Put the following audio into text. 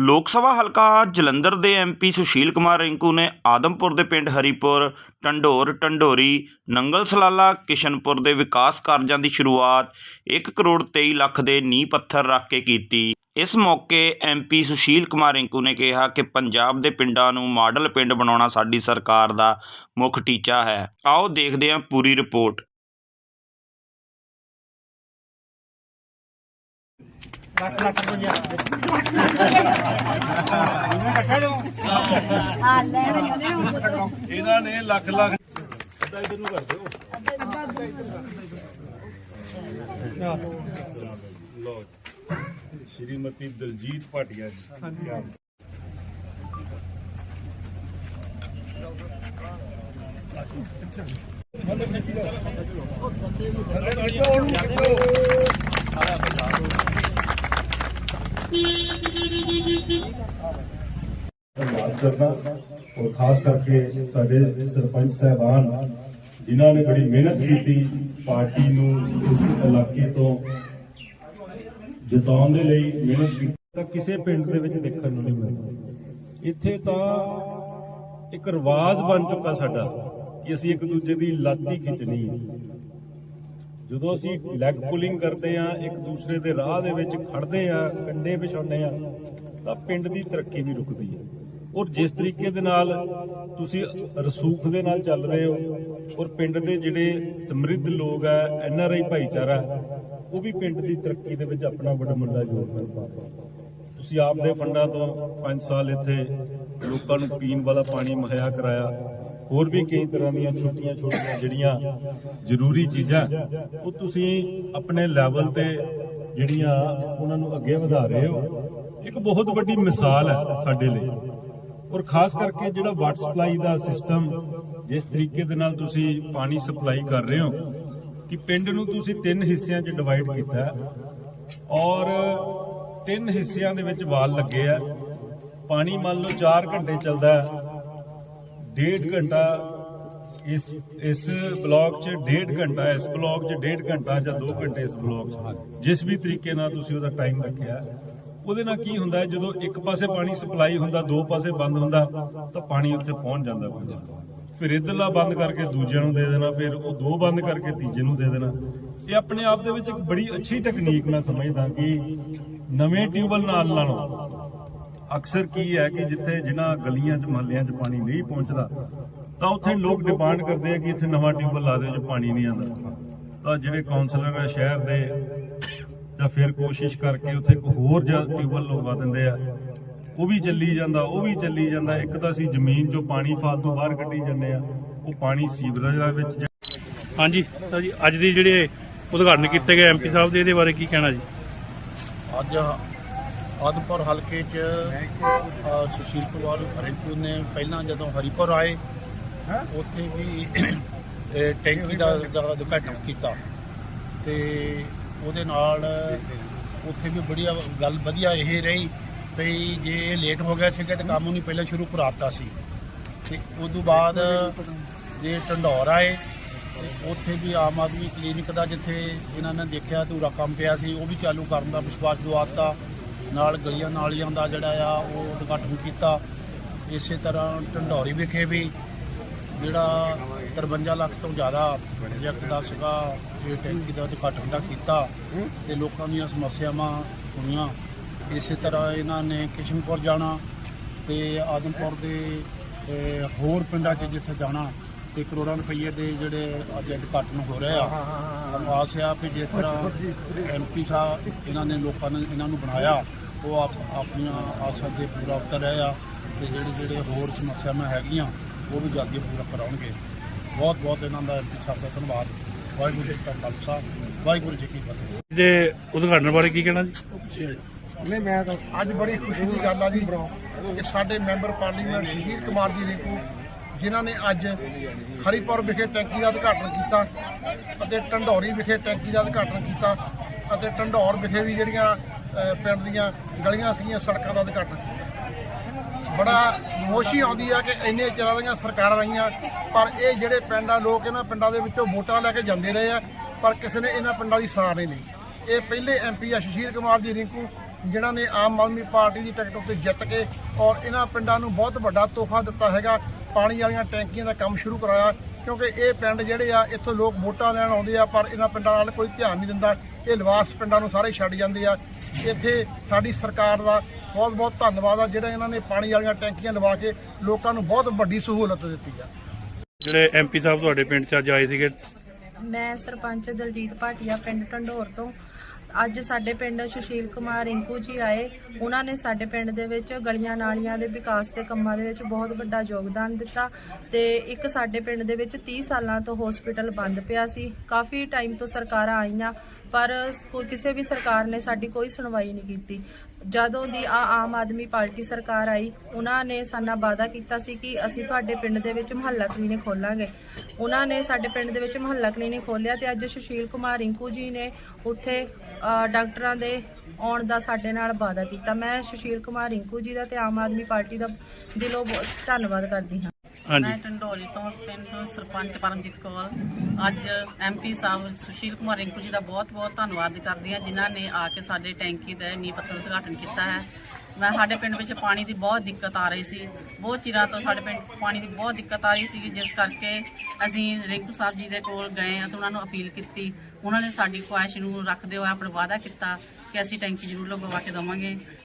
ਲੋਕ ਸਭਾ ਹਲਕਾ ਜਲੰਧਰ ਦੇ ਐਮਪੀ ਸੁਸ਼ੀਲ ਕੁਮਾਰ ਰਿੰਕੂ ਨੇ ਆਦਮਪੁਰ ਦੇ ਪਿੰਡ ਹਰੀਪੁਰ, ਟੰਡੋਰ, ਟੰਡੋਰੀ, ਨੰਗਲ ਸਲਾਲਾ, ਕਿਸ਼ਨਪੁਰ ਦੇ ਵਿਕਾਸ ਕਾਰਜਾਂ ਦੀ ਸ਼ੁਰੂਆਤ 1 ਕਰੋੜ 23 ਲੱਖ ਦੇ ਨੀਂਹ ਪੱਥਰ ਰੱਖ ਕੇ ਕੀਤੀ। ਇਸ ਮੌਕੇ ਐਮਪੀ ਸੁਸ਼ੀਲ ਕੁਮਾਰ ਰਿੰਕੂ ਨੇ ਕਿਹਾ ਕਿ ਪੰਜਾਬ ਦੇ ਪਿੰਡਾਂ ਨੂੰ ਮਾਡਲ ਪਿੰਡ ਬਣਾਉਣਾ ਸਾਡੀ ਸਰਕਾਰ ਦਾ ਮੁੱਖ ਟੀਚਾ ਹੈ। ਆਓ ਦੇਖਦੇ ਹਾਂ ਪੂਰੀ ਰਿਪੋਰਟ। ਲੱਖ ਲੱਖ ਰੁਪਈਆ ਹਾਂ ਲੈ ਰਹੇ ਨੇ ਇਹਨਾਂ ਨੇ ਲੱਖ ਲੱਖ ਲੋ ਸ਼੍ਰੀਮਤੀ ਦਲਜੀਤ ਭਾਟੀਆ ਜੀ। ਧੰਨਵਾਦ ਕਰਦਾ ਔਰ ਖਾਸ ਕਰਕੇ ਸਾਡੇ ਸਰਪੰਚ ਸਾਹਿਬਾਨ, ਜਿਨ੍ਹਾਂ ਨੇ ਬੜੀ ਮਿਹਨਤ ਕੀਤੀ ਪਾਰਟੀ ਨੂੰ ਇਸ ਇਲਾਕੇ ਤੋਂ ਜਿਤਾਉਣ ਦੇ ਲਈ ਮਿਹਨਤ ਕੀਤੀ। ਤਾਂ ਕਿਸੇ ਪਿੰਡ ਦੇ ਵਿੱਚ ਦੇਖਣ ਨੂੰ ਨਹੀਂ ਮਿਲਦਾ। ਇੱਥੇ ਤਾਂ ਇੱਕ ਰਿਵਾਜ ਬਣ ਚੁੱਕਾ ਸਾਡਾ ਕਿ ਅਸੀਂ ਇੱਕ ਦੂਜੇ ਦੀ ਲਾਤੀ ਖਿੱਚਣੀ ਹੈ। ਜਦੋਂ ਅਸੀਂ ਲੈਗ ਪੁਲਿੰਗ ਕਰਦੇ ਆ ਇੱਕ ਦੂਸਰੇ ਦੇ ਰਾਹ ਦੇ ਵਿੱਚ ਖੜਦੇ ਆ ਕੰਡੇ ਵਿਛਾਉਂਦੇ ਆ ਤਾਂ ਪਿੰਡ ਦੀ ਤਰੱਕੀ ਵੀ ਰੁਕਦੀ ਹੈ। ਔਰ ਜਿਸ ਤਰੀਕੇ ਦੇ ਨਾਲ ਤੁਸੀਂ ਰਸੂਖ ਦੇ ਨਾਲ ਚੱਲ ਰਹੇ ਹੋ, ਔਰ ਪਿੰਡ ਦੇ ਜਿਹੜੇ ਸਮਰਿੱਧ ਲੋਕ ਆ ਐਨ ਆਰ ਆਈ ਭਾਈਚਾਰਾ, ਉਹ ਵੀ ਪਿੰਡ ਦੀ ਤਰੱਕੀ ਦੇ ਵਿੱਚ ਆਪਣਾ ਵੱਡਾ ਮੁੱਢਾ ਯੋਗਦਾਨ ਪਾ ਤੁਸੀਂ ਆਪ ਦੇ ਫੰਡਾਂ ਤੋਂ 5 ਸਾਲ ਇੱਥੇ ਲੋਕਾਂ ਨੂੰ ਪੀਣ ਵਾਲਾ ਪਾਣੀ ਮੁਹੱਈਆ ਕਰਾਇਆ ਹੋਰ ਵੀ ਕਈ ਤਰ੍ਹਾਂ ਦੀਆਂ ਛੋਟੀਆਂ ਛੋਟੀਆਂ ਜਿਹੜੀਆਂ ਜ਼ਰੂਰੀ ਚੀਜ਼ਾਂ, ਉਹ ਤੁਸੀਂ ਆਪਣੇ ਲੈਵਲ ਤੇ ਜਿਹੜੀਆਂ ਉਹਨਾਂ ਨੂੰ ਅੱਗੇ ਵਧਾ ਰਹੇ ਹੋ, ਇੱਕ ਬਹੁਤ ਵੱਡੀ ਮਿਸਾਲ ਹੈ ਸਾਡੇ ਲਈ। ਔਰ ਖਾਸ ਕਰਕੇ ਜਿਹੜਾ ਵਾਟਰ ਸਪਲਾਈ ਦਾ ਸਿਸਟਮ ਜਿਸ ਤਰੀਕੇ ਦੇ ਨਾਲ ਤੁਸੀਂ ਪਾਣੀ ਸਪਲਾਈ ਕਰ ਰਹੇ ਹੋ, ਕਿ ਪਿੰਡ ਨੂੰ ਤੁਸੀਂ ਤਿੰਨ ਹਿੱਸਿਆਂ 'ਚ ਡਿਵਾਈਡ ਕੀਤਾ ਔਰ ਤਿੰਨ ਹਿੱਸਿਆਂ ਦੇ ਵਿੱਚ ਵਾਲ ਲੱਗੇ ਆ ਪਾਣੀ ਮੰਨ ਲਓ 4 ਘੰਟੇ ਚੱਲਦਾ ਡੇਢ ਘੰਟਾ ਇਸ ਇਸ ਬਲਾਕ 'ਚ ਡੇਢ ਘੰਟਾ ਇਸ ਬਲਾਕ 'ਚ ਡੇਢ ਘੰਟਾ ਜਾਂ 2 ਘੰਟੇ ਇਸ ਬਲਾਕ 'ਚ। ਜਿਸ ਵੀ ਤਰੀਕੇ ਨਾਲ ਤੁਸੀਂ ਉਹਦਾ ਟਾਈਮ ਰੱਖਿਆ ਉਹਦੇ ਨਾਲ ਕੀ ਹੁੰਦਾ ਹੈ ਜਦੋਂ ਇੱਕ ਪਾਸੇ ਪਾਣੀ ਸਪਲਾਈ ਹੁੰਦਾ ਦੋ ਪਾਸੇ ਬੰਦ ਹੁੰਦਾ ਤਾਂ ਪਾਣੀ ਉੱਥੇ ਪਹੁੰਚ ਜਾਂਦਾ ਪੂਰਾ ਫਿਰ ਇਧਰਲਾ ਬੰਦ ਕਰਕੇ ਦੂਜੇ ਨੂੰ ਦੇ ਦੇਣਾ ਫਿਰ ਉਹ ਦੋ ਬੰਦ ਕਰਕੇ ਤੀਜੇ ਨੂੰ ਦੇ ਦੇਣਾ। ਇਹ ਆਪਣੇ ਆਪ ਦੇ ਵਿੱਚ ਇੱਕ ਬੜੀ ਅੱਛੀ ਟੈਕਨੀਕ ਮੈਂ ਸਮਝਦਾ ਕਿ ਨਵੇਂ ਟਿਊਬਲ ਨਾਲ ਲਾਣੋ ਅਕਸਰ ਕੀ ਹੈ ਕਿ ਜਿੱਥੇ ਜਿਨ੍ਹਾਂ ਗਲੀਆਂ 'ਚ ਮਹੱਲਿਆਂ 'ਚ ਪਾਣੀ ਨਹੀਂ ਪਹੁੰਚਦਾ ਤਾਂ ਉੱਥੇ ਲੋਕ ਡਿਮਾਂਡ ਕਰਦੇ ਆ ਕਿ ਇੱਥੇ ਨਵਾਂ ਟਿਊਬਲ ਲਾ ਦਿਓ ਜੋ ਪਾਣੀ ਨਹੀਂ ਆਉਂਦਾ। ਤਾਂ ਜਿਹੜੇ ਕਾਉਂਸਲਰ ਆ ਸ਼ਹਿਰ ਦੇ ਜਾਂ ਫਿਰ ਕੋਸ਼ਿਸ਼ ਕਰਕੇ ਉੱਥੇ ਇੱਕ ਹੋਰ ਜਿਹਾ ਟਿਊਬਲ ਲਗਵਾ ਦਿੰਦੇ ਆ ਉਹ ਵੀ ਚੱਲੀ ਜਾਂਦਾ ਉਹ ਵੀ ਚੱਲੀ ਜਾਂਦਾ। ਇੱਕ ਤਾਂ ਅਸੀਂ ਜ਼ਮੀਨ 'ਚੋਂ ਪਾਣੀ ਫਾਲਤੂ ਬਾਹਰ ਕੱਢੀ ਜਾਂਦੇ ਆ ਉਹ ਪਾਣੀ ਸੀਵਰੇਜ ਦੇ ਵਿੱਚ ਹਾਂਜੀ ਤਾਂ ਜੀ ਅੱਜ ਦੀ ਜਿਹੜੇ ਉਦਘਾਟਨ ਕੀਤੇ ਗਏ ਐਮਪੀ ਸਾਹਿਬ ਦੇ ਇਹਦੇ ਬਾਰੇ ਕੀ ਕਹਿਣਾ ਜੀ? ਅੱਜ ਆਦਮਪੁਰ ਹਲਕੇ 'ਚ ਸੁਸ਼ੀਲ ਕੁਮਾਰ ਰਿੰਕੂ ਨੇ ਪਹਿਲਾਂ ਜਦੋਂ ਹਰੀਪੁਰ ਆਏ ਉੱਥੇ ਵੀ ਟੈਂਕੀ ਦਾ ਦਾ ਉਦਘਾਟਨ ਕੀਤਾ। ਤੇ ਉਹਦੇ ਨਾਲ ਉੱਥੇ ਵੀ ਬੜੀਆ ਗੱਲ ਵਧੀਆ ਇਹ ਰਹੀ ਵੀ ਜੇ ਇਹ ਲੇਟ ਹੋ ਗਿਆ ਸੀਗਾ ਤੇ ਕੰਮ ਉਹਨੇ ਪਹਿਲਾਂ ਸ਼ੁਰੂ ਕਰਾਤਾ ਸੀ। ਤੇ ਉਸ ਤੋਂ ਬਾਅਦ ਜੇ ਢੰਡੌਰ ਆਏ ਉੱਥੇ ਵੀ ਆਮ ਆਦਮੀ ਕਲੀਨਿਕ ਦਾ ਜਿੱਥੇ ਇਹਨਾਂ ਨੇ ਦੇਖਿਆ ਧੂਰਾ ਕੰਮ ਪਿਆ ਸੀ ਉਹ ਵੀ ਚਾਲੂ ਕਰਨ ਦਾ ਵਿਸ਼ਵਾਸ ਦਵਾਤਾ। ਨਾਲ ਗਲੀਆਂ ਨਾਲੀਆਂ ਦਾ ਜਿਹੜਾ ਆ ਉਹ ਉਦਘਾਟਨ ਕੀਤਾ। ਇਸੇ ਤਰ੍ਹਾਂ ਢੰਡੌਰੀ ਵਿਖੇ ਵੀ ਜਿਹੜਾ 53 ਲੱਖ ਤੋਂ ਜ਼ਿਆਦਾ ਪ੍ਰੋਜੈਕਟ ਦਾ ਸੀਗਾ, ਇਹ ਟੈਂਕੀ ਦਾ ਉਦਘਾਟਨ ਦਾ ਕੀਤਾ ਤੇ ਲੋਕਾਂ ਦੀਆਂ ਸਮੱਸਿਆਵਾਂ ਸੁਣੀਆਂ। ਇਸੇ ਤਰ੍ਹਾਂ ਇਹਨਾਂ ਨੇ ਕਿਸ਼ਨਪੁਰ ਜਾਣਾ ਤੇ ਆਦਮਪੁਰ ਦੇ ਹੋਰ ਪਿੰਡਾਂ 'ਚ ਜਿੱਥੇ ਜਾਣਾ ਤੇ ਕਰੋੜਾਂ ਰੁਪਏ ਦੇ ਜਿਹੜੇ ਅੱਜ ਉਦਘਾਟਨ ਹੋ ਰਹੇ ਆ। ਆਸ ਆ ਵੀ ਜਿਸ ਤਰ੍ਹਾਂ ਐਮਪੀ ਸਾਹਿਬ ਇਹਨਾਂ ਨੇ ਲੋਕਾਂ ਨੇ ਇਹਨਾਂ ਨੂੰ ਬਣਾਇਆ। ਉਹ ਆਪ ਆਪਣੀਆਂ ਆਸਾਂ ਤੇ ਪੂਰਾ ਉਤਰ ਰਹੇ ਆ ਤੇ ਜਿਹੜੇ ਜਿਹੜੇ ਹੋਰ ਸਮੱਸਿਆਵਾਂ ਹੈਗੀਆਂ ਉਹ ਵੀ ਜਲਦੀ ਪੂਰਾ ਕਰਾਉਣਗੇ। ਬਹੁਤ ਬਹੁਤ ਇਹਨਾਂ ਦਾ ਐਮਪੀ ਸਾਹਿਬ ਦਾ ਧੰਨਵਾਦ। ਵਾਹਿਗੁਰੂ ਜੀ ਕਾ ਖਾਲਸਾ ਵਾਹਿਗੁਰੂ ਜੀ ਕੀ ਫਤਿਹ। ਇਹਦੇ ਉਦਘਾਟਨ ਬਾਰੇ ਕੀ ਕਹਿਣਾ ਜੀ? ਨਹੀਂ ਮੈਂ ਤਾਂ ਅੱਜ ਬੜੀ ਖੁਸ਼ੀ ਦੀ ਗੱਲ ਆ ਜੀ। ਕਿ ਸਾਡੇ ਮੈਂਬਰ ਪਾਰਲੀਮੈਂਟ ਸੁਸ਼ੀਲ ਕੁਮਾਰ ਜੀ ਰਿੰਕੂ ਜਿਨ੍ਹਾਂ ਨੇ ਅੱਜ ਹਰੀਪੁਰ ਵਿਖੇ ਟੈਂਕੀ ਦਾ ਉਦਘਾਟਨ ਕੀਤਾ ਅਤੇ ਢੰਡੌਰੀ ਵਿਖੇ ਟੈਂਕੀ ਦਾ ਉਦਘਾਟਨ ਕੀਤਾ ਅਤੇ ਢੰਡੌਰ ਵਿਖੇ ਵੀ ਜਿਹੜੀਆਂ ਪਿੰਡ ਦੀਆਂ ਗਲੀਆਂ ਸੀਗੀਆਂ, ਸੜਕਾਂ ਦਾ ਉਦਘਾਟਨ। ਬੜਾ ਮੋਸ਼ੀ ਆਉਂਦੀ ਆ ਕਿ ਇੰਨੇ ਚਿਰਾਂ ਦੀਆਂ ਸਰਕਾਰਾਂ ਰਹੀਆਂ, ਪਰ ਇਹ ਜਿਹੜੇ ਪਿੰਡਾਂ ਲੋਕ ਇਹਨਾਂ ਪਿੰਡਾਂ ਦੇ ਵਿੱਚੋਂ ਵੋਟਾਂ ਲੈ ਕੇ ਜਾਂਦੇ ਰਹੇ ਆ, ਪਰ ਕਿਸੇ ਨੇ ਇਹਨਾਂ ਪਿੰਡਾਂ ਦੀ ਸਾਰ ਨਹੀਂ ਲਈ। ਇਹ ਪਹਿਲੇ ਐਮਪੀ ਆ ਸੁਸ਼ੀਲ ਕੁਮਾਰ ਜੀ, ਰਿੰਕੂ, ਜਿਨ੍ਹਾਂ ਨੇ ਆਮ ਆਦਮੀ ਪਾਰਟੀ ਦੀ ਟਿਕਟ ਉੱਤੇ ਜਿੱਤ ਕੇ ਔਰ ਇਹਨਾਂ ਪਿੰਡਾਂ ਨੂੰ ਬਹੁਤ ਵੱਡਾ ਤੋਹਫਾ ਦਿੱਤਾ ਹੈਗਾ, ਪਾਣੀ ਵਾਲੀਆਂ ਟੈਂਕੀਆਂ ਦਾ ਕੰਮ ਸ਼ੁਰੂ ਕਰਾਇਆ, ਕਿਉਂਕਿ ਇਹ ਪਿੰਡ ਜਿਹੜੇ ਆ, ਇੱਥੋਂ ਲੋਕ ਵੋਟਾਂ ਲੈਣ ਆਉਂਦੇ ਆ, ਪਰ ਇਹਨਾਂ ਪਿੰਡਾਂ ਨਾਲ ਕੋਈ ਧਿਆਨ ਨਹੀਂ ਦਿੰਦਾ। ਇਹ ਲਵਾਸ ਪਿੰਡਾਂ ਨੂੰ ਸਾਰੇ ਛੱਡ ਜਾਂਦੇ ਆ। ਇੱਥੇ ਸਾਡੀ ਸਰਕਾਰ ਦਾ ਬਹੁਤ ਬਹੁਤ ਧੰਨਵਾਦ ਆ ਜਿਹੜਾ ਇਹਨਾਂ ਨੇ ਪਾਣੀ ਵਾਲੀਆਂ ਟੈਂਕੀਆਂ ਲਵਾ ਕੇ ਲੋਕਾਂ ਨੂੰ ਬਹੁਤ ਵੱਡੀ ਸਹੂਲਤ ਦਿੱਤੀ ਆ। ਜਿਹੜੇ ਐਮਪੀ ਸਾਹਿਬ ਤੁਹਾਡੇ ਪਿੰਡ 'ਚ ਅੱਜ ਆਏ ਸੀਗੇ ਮੈਂ ਸਰਪੰਚ ਦਲਜੀਤ ਭਾਟੀਆ ਪਿੰਡ ਢੰਡੋਰ ਤੋਂ। ਅੱਜ ਸਾਡੇ ਪਿੰਡ ਸੁਸ਼ੀਲ ਕੁਮਾਰ ਰਿੰਕੂ ਜੀ ਆਏ। ਉਹਨਾਂ ਨੇ ਸਾਡੇ ਪਿੰਡ ਦੇ ਵਿੱਚ ਗਲੀਆਂ ਨਾਲੀਆਂ ਦੇ ਵਿਕਾਸ ਦੇ ਕੰਮਾਂ ਦੇ ਵਿੱਚ ਬਹੁਤ ਵੱਡਾ ਯੋਗਦਾਨ ਦਿੱਤਾ ਤੇ ਇੱਕ ਸਾਡੇ ਪਿੰਡ ਦੇ ਵਿੱਚ 30 ਸਾਲਾਂ ਤੋਂ ਹਸਪੀਟਲ ਬੰਦ ਪਿਆ ਸੀ। ਕਾਫੀ ਟਾਈਮ ਤੋਂ ਸਰਕਾਰਾਂ ਆਈਆਂ, ਪਰ ਕੋਈ ਕਿਸੇ ਵੀ ਸਰਕਾਰ ਨੇ ਸਾਡੀ ਕੋਈ ਸੁਣਵਾਈ ਨਹੀਂ ਕੀਤੀ। ਜਦੋਂ ਦੀ ਆ ਆਮ ਆਦਮੀ ਪਾਰਟੀ ਸਰਕਾਰ ਆਈ, ਉਹਨਾਂ ਨੇ ਸਾਨਾ ਵਾਅਦਾ ਕੀਤਾ ਸੀ ਕਿ ਅਸੀਂ ਤੁਹਾਡੇ ਪਿੰਡ ਦੇ ਵਿੱਚ ਮੁਹੱਲਾ ਕਲੀਨਿਕ ਖੋਲਾਂਗੇ। ਉਹਨਾਂ ਨੇ ਸਾਡੇ ਪਿੰਡ ਦੇ ਵਿੱਚ ਮੁਹੱਲਾ ਕਲੀਨਿਕ ਖੋਲਿਆ ਤੇ ਅੱਜ ਸੁਸ਼ੀਲ ਕੁਮਾਰ ਰਿੰਕੂ ਜੀ ਨੇ ਉੱਥੇ ਡਾਕਟਰਾਂ ਦੇ ਆਉਣ ਦਾ ਸਾਡੇ ਨਾਲ ਵਾਅਦਾ ਕੀਤਾ। ਮੈਂ ਸੁਸ਼ੀਲ ਕੁਮਾਰ ਰਿੰਕੂ ਜੀ ਦਾ ਤੇ ਆਮ ਆਦਮੀ ਪਾਰਟੀ ਦਾ ਦਿਲੋਂ ਬਹੁਤ ਧੰਨਵਾਦ ਕਰਦੀ ਹਾਂ। ਹਾਂਜੀ। ਮੈਂ ਟੰਡੋਲੀ ਤੋਂ ਪਿੰਡ ਤੋਂ ਸਰਪੰਚ ਪਰਮਜੀਤ ਕੌਰ। ਅੱਜ ਐਮਪੀ ਸਾਹਿਬ ਸੁਸ਼ੀਲ ਕੁਮਾਰ ਰਿੰਕੂ ਜੀ ਦਾ ਬਹੁਤ-ਬਹੁਤ ਧੰਨਵਾਦ ਕਰਦੀ ਹਾਂ, ਜਿਨ੍ਹਾਂ ਨੇ ਆ ਕੇ ਸਾਡੇ ਟੈਂਕੀ ਦਾ ਨੀਂਹ ਪੱਥਰ ਉਦਘਾਟਨ ਕੀਤਾ ਹੈ। ਮੈਂ ਸਾਡੇ ਪਿੰਡ ਵਿੱਚ ਪਾਣੀ ਦੀ ਬਹੁਤ ਦਿੱਕਤ ਆ ਰਹੀ ਸੀ। ਬਹੁਤ ਚਿਰਾਂ ਤੋਂ ਸਾਡੇ ਪਿੰਡ ਪਾਣੀ ਦੀ ਬਹੁਤ ਦਿੱਕਤ ਆ ਰਹੀ ਸੀ, ਜਿਸ ਕਰਕੇ ਅਸੀਂ ਰਿੰਕੂ ਸਾਹਿਬ ਜੀ ਦੇ ਕੋਲ ਗਏ ਅਤੇ ਉਹਨਾਂ ਨੂੰ ਅਪੀਲ ਕੀਤੀ। ਉਹਨਾਂ ਨੇ ਸਾਡੀ ਖੁਆਇਸ਼ ਨੂੰ ਰੱਖਦੇ ਹੋਏ ਆਪਣਾ ਵਾਅਦਾ ਕੀਤਾ ਕਿ ਅਸੀਂ ਟੈਂਕੀ ਜ਼ਰੂਰ ਲਗਵਾ ਕੇ ਦੇਵਾਂਗੇ।